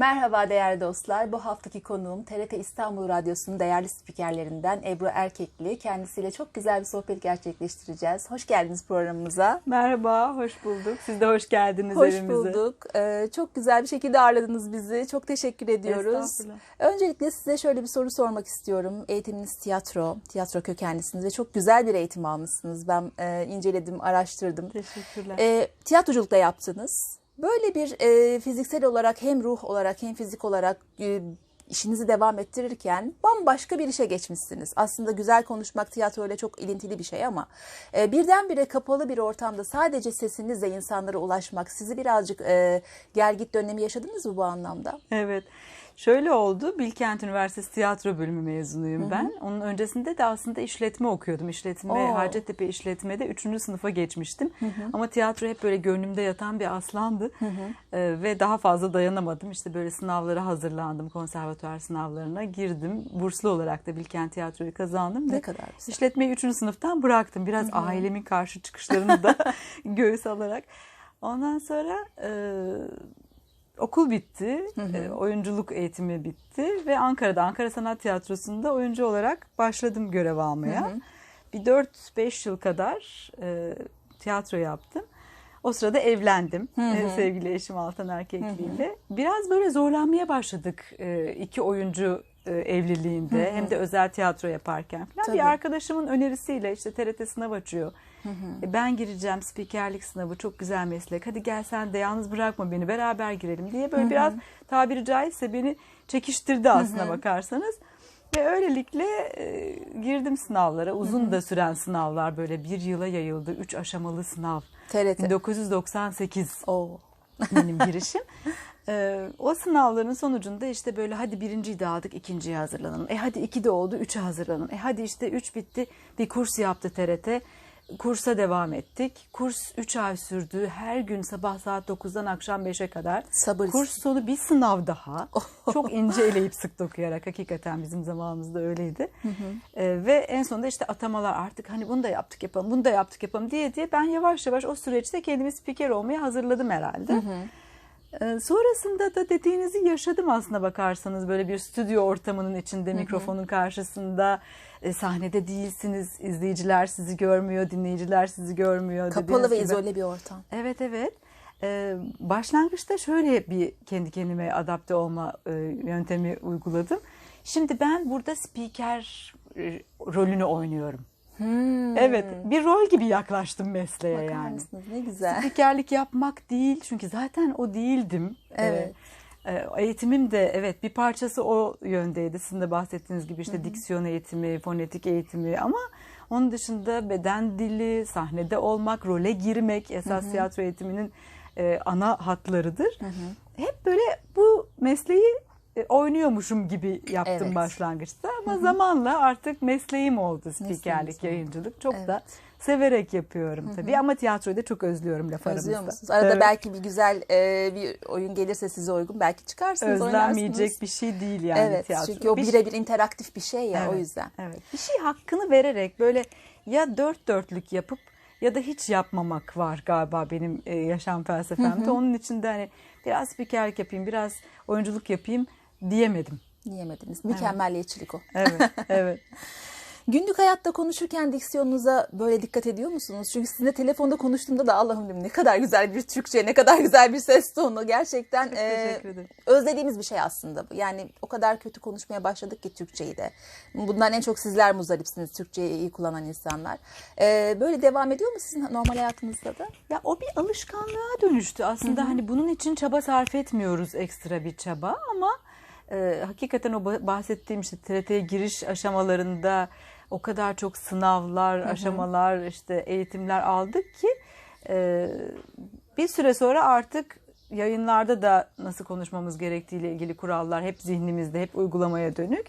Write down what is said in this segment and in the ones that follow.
Merhaba değerli dostlar. Bu haftaki konuğum TRT İstanbul Radyosu'nun değerli spikerlerinden Ebru Erkekli. Kendisiyle çok güzel bir sohbet gerçekleştireceğiz. Hoş geldiniz programımıza. Merhaba, hoş bulduk. Siz de hoş geldiniz Hoş evimize. bulduk. Ee, çok güzel bir şekilde ağırladınız bizi. Çok teşekkür ediyoruz. Öncelikle size şöyle bir soru sormak istiyorum. Eğitiminiz tiyatro, tiyatro kökenlisiniz ve çok güzel bir eğitim almışsınız. Ben e, inceledim, araştırdım. Teşekkürler. E, tiyatroculuk da yaptınız. Böyle bir e, fiziksel olarak hem ruh olarak hem fizik olarak e, işinizi devam ettirirken bambaşka bir işe geçmişsiniz. Aslında güzel konuşmak tiyatroyla çok ilintili bir şey ama e, birdenbire kapalı bir ortamda sadece sesinizle insanlara ulaşmak sizi birazcık e, gel git dönemi yaşadınız mı bu anlamda? Evet. Şöyle oldu. Bilkent Üniversitesi Tiyatro Bölümü mezunuyum ben. Onun öncesinde de aslında işletme okuyordum. İşletme, Oo. Hacettepe İşletme'de 3. sınıfa geçmiştim. Ama tiyatro hep böyle gönlümde yatan bir aslandı. Ee, ve daha fazla dayanamadım. İşte böyle sınavlara hazırlandım. Konservatuvar sınavlarına girdim. Burslu olarak da Bilkent Tiyatro'yu kazandım. Ne kadar güzel. İşletmeyi 3. sınıftan bıraktım. Biraz ailemin karşı çıkışlarını da göğüs alarak. Ondan sonra e, okul bitti. E, oyunculuk eğitimi bitti ve Ankara'da Ankara Sanat Tiyatrosu'nda oyuncu olarak başladım görev almaya. Bir 4-5 yıl kadar e, tiyatro yaptım. O sırada evlendim e, sevgili eşim Altan Erkekli'yle. Biraz böyle zorlanmaya başladık e, iki oyuncu e, evliliğinde hem de özel tiyatro yaparken falan. Tabii. Bir arkadaşımın önerisiyle işte TRT sınav açıyor. E, Ben gireceğim spikerlik sınavı çok güzel meslek. Hadi gel sen de yalnız bırakma beni beraber girelim diye böyle biraz tabiri caizse beni çekiştirdi aslına bakarsanız. Ve öylelikle e, girdim sınavlara. Uzun da süren sınavlar böyle bir yıla yayıldı. Üç aşamalı sınav. TRT. 1998 Oo. benim girişim. Ee, o sınavların sonucunda işte böyle hadi birinciyi de aldık ikinciye hazırlanalım. E hadi iki de oldu üçe hazırlanın. E hadi işte üç bitti bir kurs yaptı TRT. Kursa devam ettik. Kurs 3 ay sürdü. Her gün sabah saat 9'dan akşam 5'e kadar. Sabır. Kurs sonu bir sınav daha. Çok ince eleyip sık dokuyarak hakikaten bizim zamanımızda öyleydi. Ee, ve en sonunda işte atamalar artık hani bunu da yaptık yapalım, bunu da yaptık yapalım diye diye ben yavaş yavaş o süreçte kendimi spiker olmaya hazırladım herhalde. Ee, Sonrasında da dediğinizi yaşadım aslında bakarsanız böyle bir stüdyo ortamının içinde mikrofonun karşısında e, sahnede değilsiniz izleyiciler sizi görmüyor dinleyiciler sizi görmüyor. Kapalı ve gibi. izole bir ortam. Evet evet. Ee, başlangıçta şöyle bir kendi kendime adapte olma e, yöntemi uyguladım. Şimdi ben burada spiker e, rolünü oynuyorum. Evet, bir rol gibi yaklaştım mesleğe Bakar yani. mısınız? Ne güzel. Spikerlik yapmak değil çünkü zaten o değildim. Evet. Ee, eğitimim de evet bir parçası o yöndeydi. Sizin de bahsettiğiniz gibi işte diksiyon eğitimi, fonetik eğitimi ama onun dışında beden dili, sahnede olmak, role girmek esas tiyatro eğitiminin e, ana hatlarıdır. Hep böyle bu mesleği oynuyormuşum gibi yaptım Evet. başlangıçta ama zamanla artık mesleğim oldu spikerlik, yayıncılık. Çok da Evet. severek yapıyorum tabii ama tiyatroyu da çok özlüyorum laf Özlüyor aramızda. musunuz? Arada Evet. belki bir güzel e, bir oyun gelirse size uygun belki çıkarsınız özlenmeyecek oynarsınız. bir şey değil yani evet, tiyatro. çünkü o Bir- birebir interaktif bir şey ya o Evet, yüzden. Evet. Bir şey hakkını vererek böyle ya dört dörtlük yapıp ya da hiç yapmamak var galiba benim e, yaşam felsefemde. Onun için de hani biraz spikerlik yapayım, biraz oyunculuk yapayım diyemedim. Diyemediniz. Mükemmelliyetçilik o. Evet, evet. Günlük hayatta konuşurken diksiyonunuza böyle dikkat ediyor musunuz? Çünkü sizinle telefonda konuştuğumda da Allah'ım ne kadar güzel bir Türkçe, ne kadar güzel bir ses tonu. Gerçekten e, teşekkür ederim. özlediğimiz bir şey aslında bu. Yani o kadar kötü konuşmaya başladık ki Türkçeyi de. Bundan en çok sizler muzdaripsiniz Türkçeyi iyi kullanan insanlar. E, böyle devam ediyor mu sizin normal hayatınızda da? Ya o bir alışkanlığa dönüştü. Aslında hani bunun için çaba sarf etmiyoruz ekstra bir çaba ama e, hakikaten o ba- bahsettiğim işte TRT'ye giriş aşamalarında o kadar çok sınavlar, aşamalar, işte eğitimler aldık ki e, bir süre sonra artık yayınlarda da nasıl konuşmamız gerektiğiyle ilgili kurallar hep zihnimizde, hep uygulamaya dönük.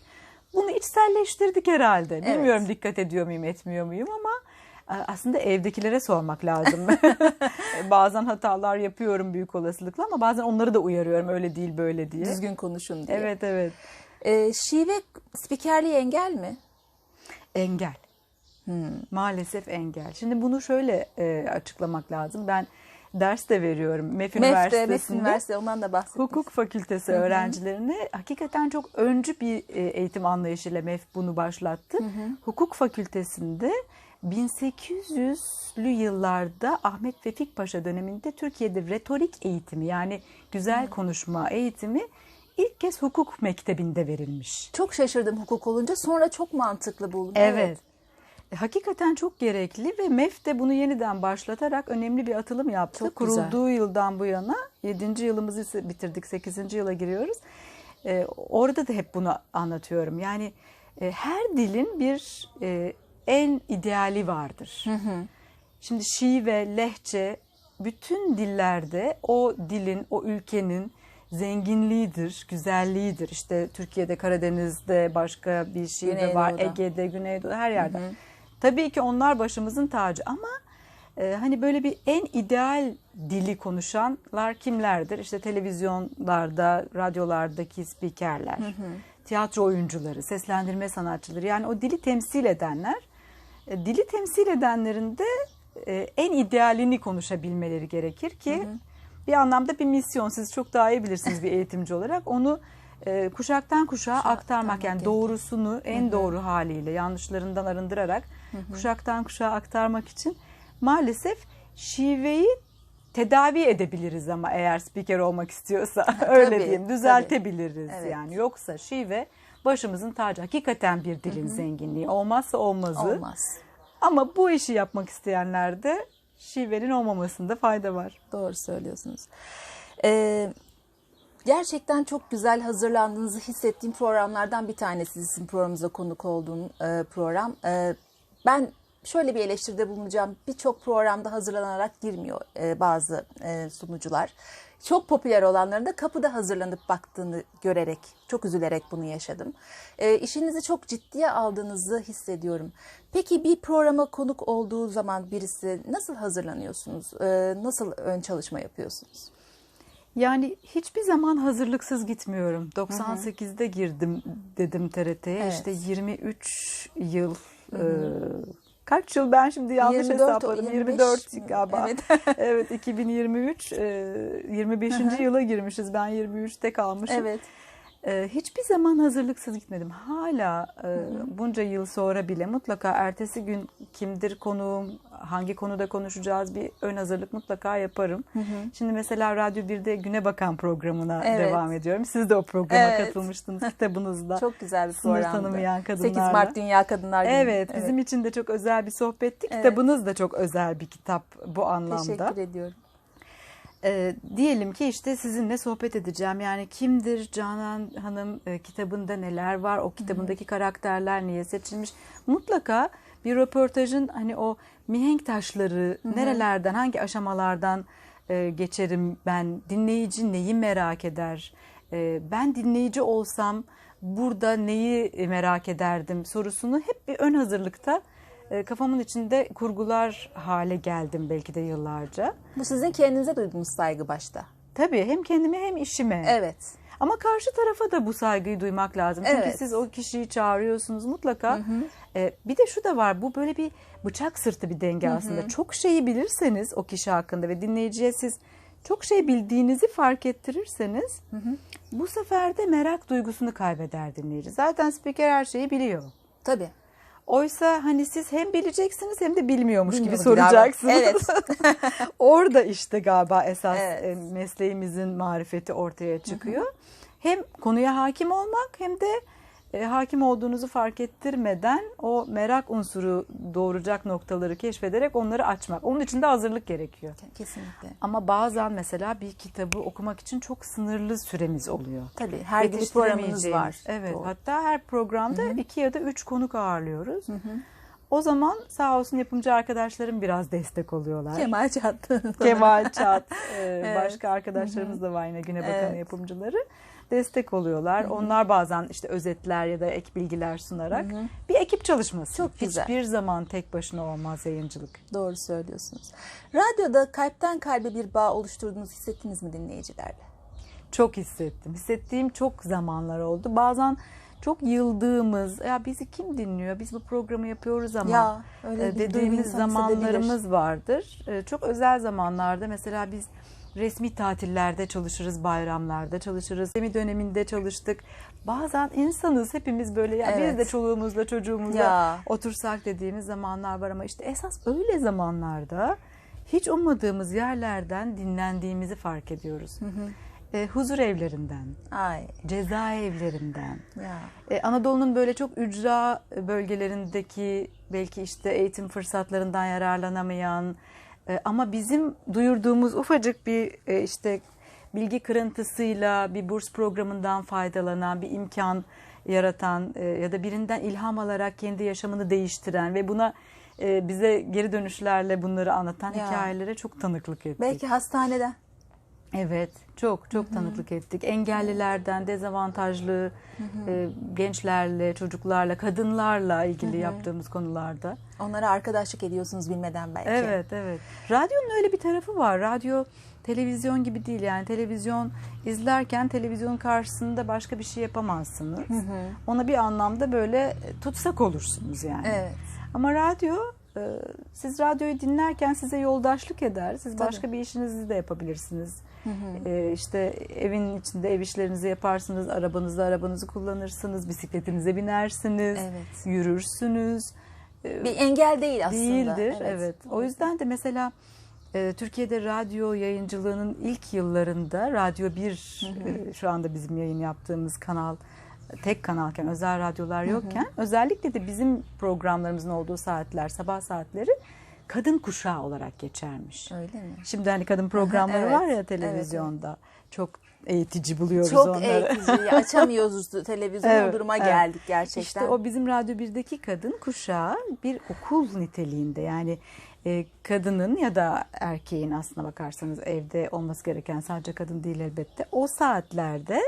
Bunu içselleştirdik herhalde. Bilmiyorum dikkat ediyor muyum, etmiyor muyum ama aslında evdekilere sormak lazım. bazen hatalar yapıyorum büyük olasılıkla ama bazen onları da uyarıyorum öyle değil böyle diye. Düzgün konuşun diye. Evet evet. E, şive spikerliği engel mi? Engel. Maalesef engel. Şimdi bunu şöyle e, açıklamak lazım. Ben ders de veriyorum. MEF, MEF de, MEF Üniversitesi'nde. Üniversitesi ondan da bahsettiniz. Hukuk fakültesi öğrencilerine hakikaten çok öncü bir e, eğitim anlayışıyla MEF bunu başlattı. Hukuk fakültesinde 1800'lü yıllarda Ahmet Vefik Paşa döneminde Türkiye'de retorik eğitimi yani güzel konuşma eğitimi ilk kez hukuk mektebinde verilmiş. Çok şaşırdım hukuk olunca sonra çok mantıklı buldum. Evet. E, Hakikaten çok gerekli ve MEF de bunu yeniden başlatarak önemli bir atılım yaptı. Çok güzel. Kurulduğu yıldan bu yana 7. yılımızı bitirdik 8. yıla giriyoruz. E, orada da hep bunu anlatıyorum. Yani e, her dilin bir e, en ideali vardır. Şimdi şive, lehçe bütün dillerde o dilin, o ülkenin zenginliğidir, güzelliğidir. İşte Türkiye'de, Karadeniz'de başka bir şive var, Güneydoğu'da. Ege'de, Güneydoğu'da her yerde. Tabii ki onlar başımızın tacı ama e, hani böyle bir en ideal dili konuşanlar kimlerdir? İşte televizyonlarda, radyolardaki spikerler, tiyatro oyuncuları, seslendirme sanatçıları yani o dili temsil edenler. E, dili temsil edenlerin de e, en idealini konuşabilmeleri gerekir ki bir anlamda bir misyon. Siz çok daha iyi bilirsiniz bir eğitimci olarak. Onu e, kuşaktan kuşağa aktarmak yani doğrusunu en doğru haliyle yanlışlarından arındırarak kuşaktan kuşağa aktarmak için maalesef şiveyi tedavi edebiliriz ama eğer spiker olmak istiyorsa. Öyle Tabii, diyeyim düzeltebiliriz Evet. yani. Yoksa şive başımızın tacı hakikaten bir dilin zenginliği olmazsa olmazı Olmaz. ama bu işi yapmak isteyenler de şivenin olmamasında fayda var. Doğru söylüyorsunuz. Ee, gerçekten çok güzel hazırlandığınızı hissettiğim programlardan bir tanesi sizin programımıza konuk olduğum e, program. E, ben şöyle bir eleştiride bulunacağım. Birçok programda hazırlanarak girmiyor e, bazı e, sunucular. Çok popüler olanların da kapıda hazırlanıp baktığını görerek, çok üzülerek bunu yaşadım. E, işinizi çok ciddiye aldığınızı hissediyorum. Peki bir programa konuk olduğu zaman birisi nasıl hazırlanıyorsunuz? E, nasıl ön çalışma yapıyorsunuz? Yani hiçbir zaman hazırlıksız gitmiyorum. 98'de girdim dedim TRT'ye. Evet. İşte 23 yıl e, kaç yıl ben şimdi yanlış 24 hesapladım. 25 24 mi? galiba. Evet. Evet, 2023 e, 25. yıla girmişiz. Ben 23'te kalmışım. Evet. Ee, hiçbir zaman hazırlıksız gitmedim. Hala e, bunca yıl sonra bile mutlaka ertesi gün kimdir konuğum, hangi konuda konuşacağız bir ön hazırlık mutlaka yaparım. Şimdi mesela Radyo 1'de Güne Bakan programına Evet. devam ediyorum. Siz de o programa Evet. katılmıştınız kitabınızda. Çok güzel bir Sınır programdı. tanımayan 8 kadınlarla. Mart Dünya Kadınlar Günü. Evet, bizim için de çok özel bir sohbetti. Evet. Kitabınız da çok özel bir kitap bu anlamda. Teşekkür ediyorum. Ee, diyelim ki işte sizinle sohbet edeceğim. Yani kimdir Canan Hanım e, kitabında neler var? O kitabındaki karakterler niye seçilmiş? Mutlaka bir röportajın hani o mihenk taşları nerelerden, hangi aşamalardan e, geçerim ben? Dinleyici neyi merak eder? E, ben dinleyici olsam burada neyi merak ederdim sorusunu hep bir ön hazırlıkta e, kafamın içinde kurgular hale geldim belki de yıllarca. Bu sizin kendinize duyduğunuz saygı başta. Tabii hem kendime hem işime. Evet. Ama karşı tarafa da bu saygıyı duymak lazım. Çünkü Evet. siz o kişiyi çağırıyorsunuz mutlaka. Ee, bir de şu da var bu böyle bir bıçak sırtı bir denge aslında. Çok şeyi bilirseniz o kişi hakkında ve dinleyiciye siz çok şey bildiğinizi fark ettirirseniz bu sefer de merak duygusunu kaybeder dinleyici. Zaten spiker her şeyi biliyor. Tabii. Oysa hani siz hem bileceksiniz hem de bilmiyormuş gibi Bilmiyorum gibi soracaksınız. davran- Orada işte galiba esas Evet. e, mesleğimizin marifeti ortaya çıkıyor. Hem konuya hakim olmak hem de e, hakim olduğunuzu fark ettirmeden o merak unsuru doğuracak noktaları keşfederek onları açmak. Onun için de hazırlık gerekiyor. Kesinlikle. Ama bazen mesela bir kitabı okumak için çok sınırlı süremiz oluyor. Tabii. Her gün bir programınız var. Evet. Doğru. Hatta her programda iki ya da üç konuk ağırlıyoruz. O zaman sağ olsun yapımcı arkadaşlarım biraz destek oluyorlar. Kemal Çatlı. Kemal Çat, e, başka arkadaşlarımız da var yine Güne Bakanı Evet. yapımcıları. Destek oluyorlar. Onlar bazen işte özetler ya da ek bilgiler sunarak bir ekip çalışması. Çok güzel. Hiçbir zaman tek başına olmaz yayıncılık. Doğru söylüyorsunuz. Radyoda kalpten kalbe bir bağ oluşturduğunuzu hissettiniz mi dinleyicilerle? Çok hissettim. Hissettiğim çok zamanlar oldu. Bazen çok yıldığımız ya bizi kim dinliyor? Biz bu programı yapıyoruz ama Ya, öyle e, duygu dediğimiz zamanlarımız vardır. E, Çok özel zamanlarda mesela biz resmi tatillerde çalışırız, bayramlarda çalışırız. Demi döneminde çalıştık. Bazen insanız hepimiz böyle ya Evet. biz de çoluğumuzla çocuğumuzla Ya. otursak dediğimiz zamanlar var ama işte esas öyle zamanlarda hiç ummadığımız yerlerden dinlendiğimizi fark ediyoruz. E, huzur evlerinden, Ay cezaevlerinden, ya. e, Anadolu'nun böyle çok ücra bölgelerindeki belki işte eğitim fırsatlarından yararlanamayan e, ama bizim duyurduğumuz ufacık bir e, işte bilgi kırıntısıyla bir burs programından faydalanan bir imkan yaratan e, ya da birinden ilham alarak kendi yaşamını değiştiren ve buna e, bize geri dönüşlerle bunları anlatan Ya. hikayelere çok tanıklık ettik. Belki hastaneden. Evet, çok çok tanıklık ettik. Engellilerden, dezavantajlı e, gençlerle, çocuklarla, kadınlarla ilgili yaptığımız konularda. Onlara arkadaşlık ediyorsunuz bilmeden belki. Evet, evet. Radyonun öyle bir tarafı var. Radyo televizyon gibi değil. Yani televizyon izlerken televizyonun karşısında başka bir şey yapamazsınız. Ona bir anlamda böyle tutsak olursunuz yani. Evet. Ama radyo siz radyoyu dinlerken size yoldaşlık eder. Siz Tabii. başka bir işinizi de yapabilirsiniz. E, işte evin içinde ev işlerinizi yaparsınız, arabanızda arabanızı kullanırsınız, bisikletinize binersiniz, Evet. yürürsünüz. E, Bir engel değil aslında. Değildir, evet. O yüzden de mesela e, Türkiye'de radyo yayıncılığının ilk yıllarında Radyo 1 e, şu anda bizim yayın yaptığımız kanal tek kanalken özel radyolar yokken özellikle de bizim programlarımızın olduğu saatler sabah saatleri kadın kuşağı olarak geçermiş. Öyle mi? Şimdi hani kadın programları Evet, var ya evet, televizyonda. Çok eğitici buluyoruz Çok onları. eğitici. Açamıyoruz televizyonu Evet, duruma evet. geldik gerçekten. İşte o bizim Radyo 1'deki kadın kuşağı bir okul niteliğinde yani e, kadının ya da erkeğin aslına bakarsanız evde olması gereken sadece kadın değil elbette o saatlerde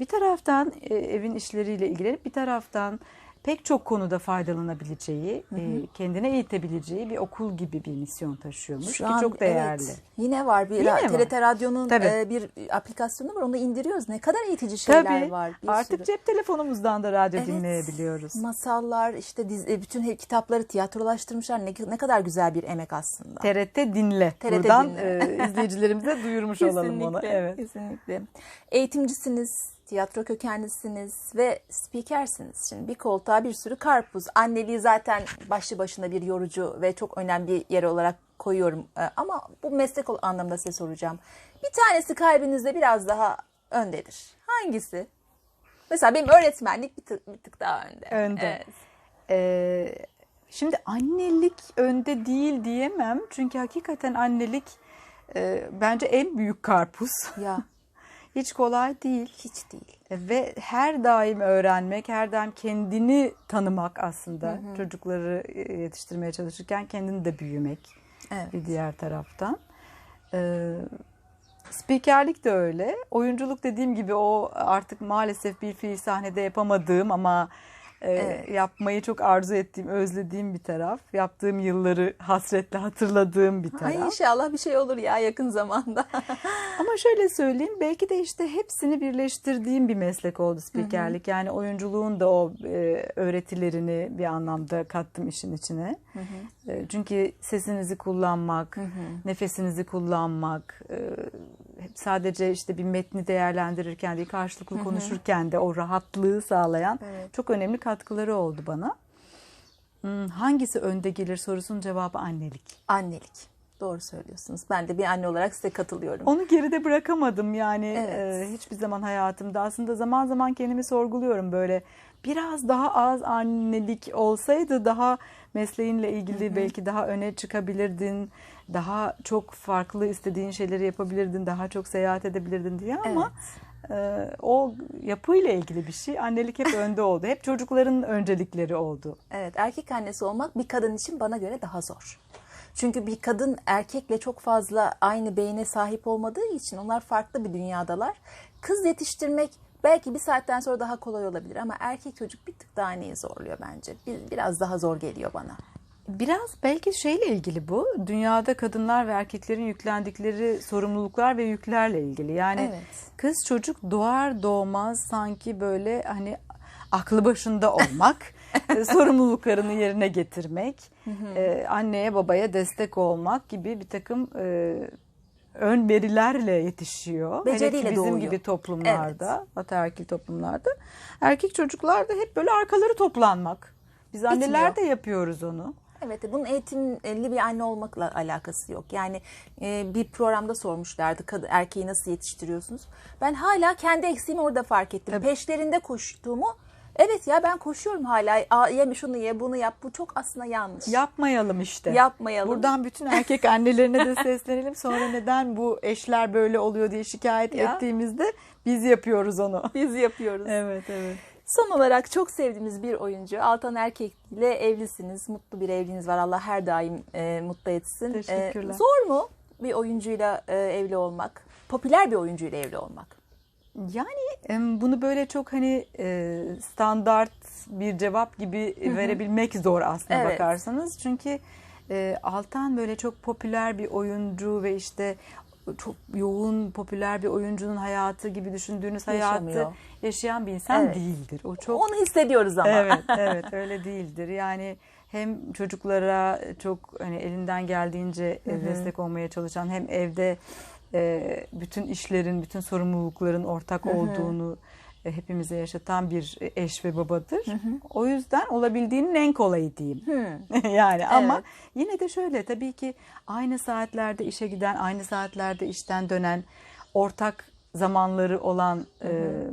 bir taraftan e, evin işleriyle ilgilenip bir taraftan pek çok konuda faydalanabileceği, e, kendine eğitebileceği bir okul gibi bir misyon taşıyormuş Şu ki an, çok değerli. Evet, yine var bir Yine ra-. TRT Radyo'nun e, bir aplikasyonu var. Onu indiriyoruz. Ne kadar eğitici şeyler Tabii var. Bir artık sürü. cep telefonumuzdan da radyo Evet. dinleyebiliyoruz. Masallar, işte dizi, e, bütün kitapları tiyatrolaştırmışlar. Ne, ne kadar güzel bir emek aslında. TRT dinle. TRT Buradan dinle. e, izleyicilerimize duyurmuş olalım onu. Evet. Kesinlikle. Eğitimcisiniz, tiyatro kökenlisiniz ve spikersiniz. Şimdi bir koltuğa bir sürü karpuz. Anneliği zaten başlı başına bir yorucu ve çok önemli bir yer olarak koyuyorum. Ee, Ama bu meslek anlamda size soracağım. Bir tanesi kalbinizde biraz daha öndedir. Hangisi? Mesela benim öğretmenlik bir tık, bir tık daha önde. Önde. Evet. Ee, şimdi annelik önde değil diyemem. Çünkü hakikaten annelik e, bence en büyük karpuz. Ya Hiç kolay değil. hiç değil. Ve her daim öğrenmek, her daim kendini tanımak aslında. Çocukları e, yetiştirmeye çalışırken kendini de büyümek Evet. bir diğer taraftan. Ee, spikerlik de öyle. Oyunculuk dediğim gibi o artık maalesef bir fiil sahnede yapamadığım ama e, Evet. yapmayı çok arzu ettiğim, özlediğim bir taraf. Yaptığım yılları hasretle hatırladığım bir taraf. Ay inşallah bir şey olur ya yakın zamanda. Ama şöyle söyleyeyim belki de işte hepsini birleştirdiğim bir meslek oldu spikerlik. Yani oyunculuğun da o e, öğretilerini bir anlamda kattım işin içine. E, çünkü sesinizi kullanmak, nefesinizi kullanmak, e, sadece işte bir metni değerlendirirken değil karşılıklı konuşurken de o rahatlığı sağlayan Evet. çok önemli katkıları oldu bana. Hmm, Hangisi önde gelir sorusunun cevabı annelik. Annelik. Doğru söylüyorsunuz. Ben de bir anne olarak size katılıyorum. Onu geride bırakamadım yani Evet. e, hiçbir zaman hayatımda. Aslında zaman zaman kendimi sorguluyorum böyle. Biraz daha az annelik olsaydı daha mesleğinle ilgili belki daha öne çıkabilirdin. Daha çok farklı istediğin şeyleri yapabilirdin. Daha çok seyahat edebilirdin diye ama e, o yapıyla ilgili bir şey. Annelik hep önde oldu. Hep çocukların öncelikleri oldu. Evet, erkek annesi olmak bir kadın için bana göre daha zor. Çünkü bir kadın erkekle çok fazla aynı beyne sahip olmadığı için onlar farklı bir dünyadalar. Kız yetiştirmek belki bir saatten sonra daha kolay olabilir ama erkek çocuk bir tık daha neyi zorluyor bence. Bir- Biraz daha zor geliyor bana. Biraz belki şeyle ilgili bu. Dünyada kadınlar ve erkeklerin yüklendikleri sorumluluklar ve yüklerle ilgili. Yani Evet. kız çocuk doğar doğmaz sanki böyle hani aklı başında olmak, e, sorumluluklarını yerine getirmek, e, anneye babaya destek olmak gibi bir takım e, ön verilerle yetişiyor. Beceriyle bizim doğuyor. gibi toplumlarda, ataerkil toplumlarda. Erkek çocuklar da hep böyle arkaları toplanmak. Biz anneler de yapıyoruz onu. Evet, bunun eğitimli bir anne olmakla alakası yok. Yani e, bir programda sormuşlardı erkeği nasıl yetiştiriyorsunuz? Ben hala kendi eksiğimi orada fark ettim. Peşlerinde koştuğumu. Evet ya ben koşuyorum hala. Aa, ye şunu ye, bunu yap. Bu çok aslında yanlış. Yapmayalım işte. Yapmayalım. Buradan bütün erkek annelerine de seslenelim. Sonra neden bu eşler böyle oluyor diye şikayet Ya. ettiğimizde biz yapıyoruz onu. Biz yapıyoruz. Evet evet. Son olarak çok sevdiğimiz bir oyuncu Altan Erkek ile evlisiniz. Mutlu bir evliliğiniz var. Allah her daim e, mutlu etsin. Teşekkürler. E, zor mu bir oyuncuyla e, evli olmak? Popüler bir oyuncuyla evli olmak? Yani bunu böyle çok hani e, standart bir cevap gibi verebilmek zor aslında Evet. bakarsanız. Çünkü e, Altan böyle çok popüler bir oyuncu ve işte çok yoğun popüler bir oyuncunun hayatı gibi düşündüğünüz hayatı Yaşamıyor. yaşayan bir insan Evet. değildir. O çok Onu hissediyoruz ama. Evet, evet öyle değildir. Yani hem çocuklara çok hani elinden geldiğince e, destek olmaya çalışan hem evde e, bütün işlerin, bütün sorumlulukların ortak olduğunu e, hepimize yaşatan bir eş ve babadır. O yüzden olabildiğinin en kolayı diyeyim. yani ama Evet. yine de şöyle tabii ki aynı saatlerde işe giden, aynı saatlerde işten dönen, ortak zamanları olan e,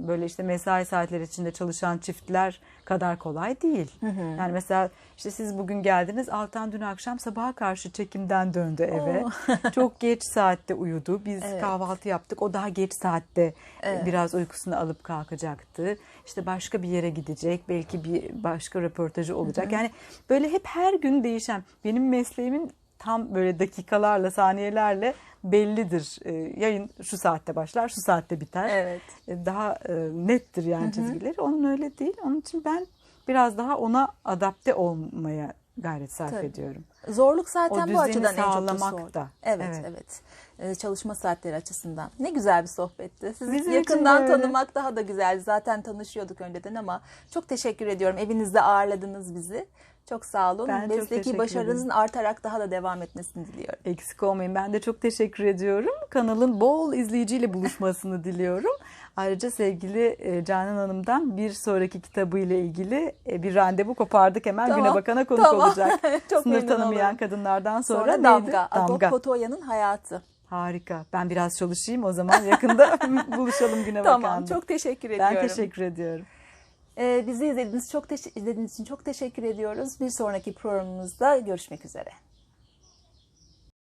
böyle işte mesai saatleri içinde çalışan çiftler kadar kolay değil. Yani mesela işte siz bugün geldiniz Altan dün akşam sabaha karşı çekimden döndü eve. Çok geç saatte uyudu. Biz Evet. kahvaltı yaptık. O daha geç saatte e, biraz uykusunu alıp kalkacaktı. İşte başka bir yere gidecek. Belki bir başka röportajı olacak. Yani böyle hep her gün değişen. Benim mesleğimin tam böyle dakikalarla, saniyelerle bellidir. E, yayın şu saatte başlar, şu saatte biter. Evet. E, Daha e, nettir yani çizgileri. Onun öyle değil. Onun için ben biraz daha ona adapte olmaya gayret sarf Tabii. ediyorum. Zorluk zaten O bu açıdan en çok da. Evet, Evet. evet. Ee, çalışma saatleri açısından. Ne güzel bir sohbetti. Sizi Bizim yakından tanımak daha da güzeldi. Zaten tanışıyorduk önceden ama çok teşekkür ediyorum. Evinizde ağırladınız bizi. Çok sağ olun. Ben Mesleki başarınızın artarak daha da devam etmesini diliyorum. Eksik olmayın. Ben de çok teşekkür ediyorum. Kanalın bol izleyiciyle buluşmasını diliyorum. Ayrıca sevgili e, Canan Hanım'dan bir sonraki kitabıyla ilgili e, bir randevu kopardık hemen Tamam, güne bakana konuk tamam. olacak. Çok Sınır tanımayan olurum. kadınlardan sonra, Sonra, neydi? Damga. Agop Damga. Kotoya'nın hayatı. Harika. Ben biraz çalışayım o zaman yakında buluşalım güne Tamam. bakanda. Çok teşekkür ediyorum. Ben teşekkür ediyorum. Ee, bizi izlediğiniz çok izlediğiniz için çok teşekkür ediyoruz. Bir sonraki programımızda görüşmek üzere.